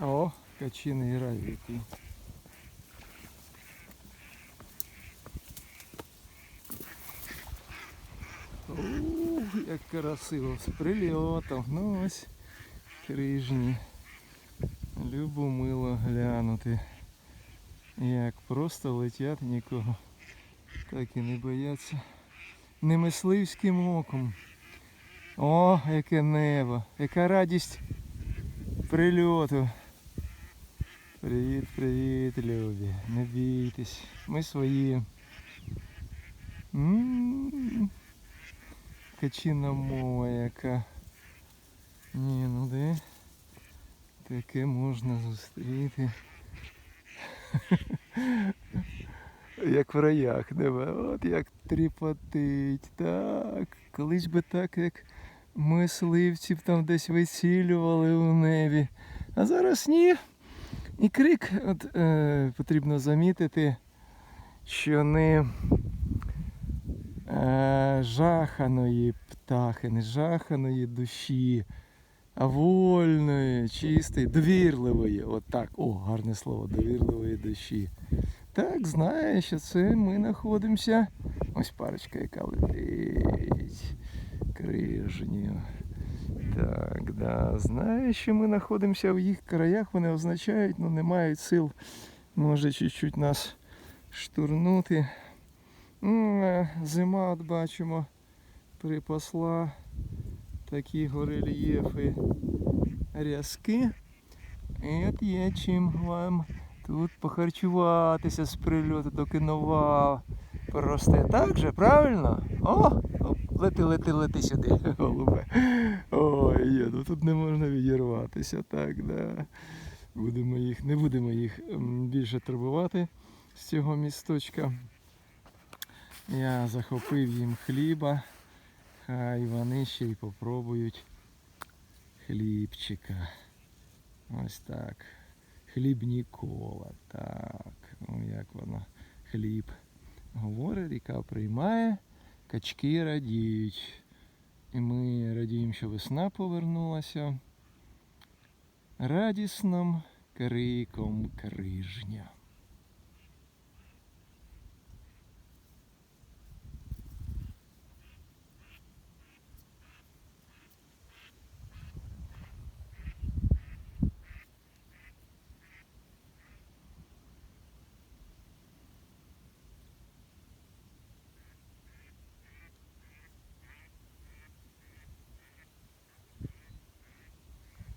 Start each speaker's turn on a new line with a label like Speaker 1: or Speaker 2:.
Speaker 1: О, качиний рай який. Ух, як красиво з прильотом. Ну ось крижні. Любомило глянути. Як просто летять нікого. Так і не бояться. Не мисливським оком. О, яке небо, яка радість прильоту. Привіт, привіт, любі. Не бійтесь. Ми свої. Качина мова яка. Ні, ну де? Таке можна зустріти. Як в раях небо. От як тріпотить. Так. Колись би так, як мисливців там десь вицілювали у небі. А зараз ні. І крик от, е, потрібно замітити, що не е, жаханої птахи, не жаханої душі, а вольної, чистої, довірливої. От так, о, гарне слово, довірливої душі. Так, знає, що це ми знаходимося. Ось парочка, яка летить. Крижню. Так, да. Знає, що ми знаходимося в їх краях, вони означають, ну не мають сил, може чуть-чуть нас штурнути. Е, Зима, от бачимо, припасла такі горельєфи рязки. І от є чим вам тут похарчуватися з прильоту, доки нова поросте. Так же, правильно? О, лети, лети, лети сюди, голубе. Ой, є, ну тут не можна відірватися, так, да. Будемо їх, не будемо їх більше турбувати з цього місточка. Я захопив їм хліба, хай вони ще й попробують хлібчика. Ось так. Хліб Нікола. Так. Ну як воно. Хліб. Говорить, ріка приймає, качки радіють. І ми радіємо, що весна повернулася. Радісним криком крижня.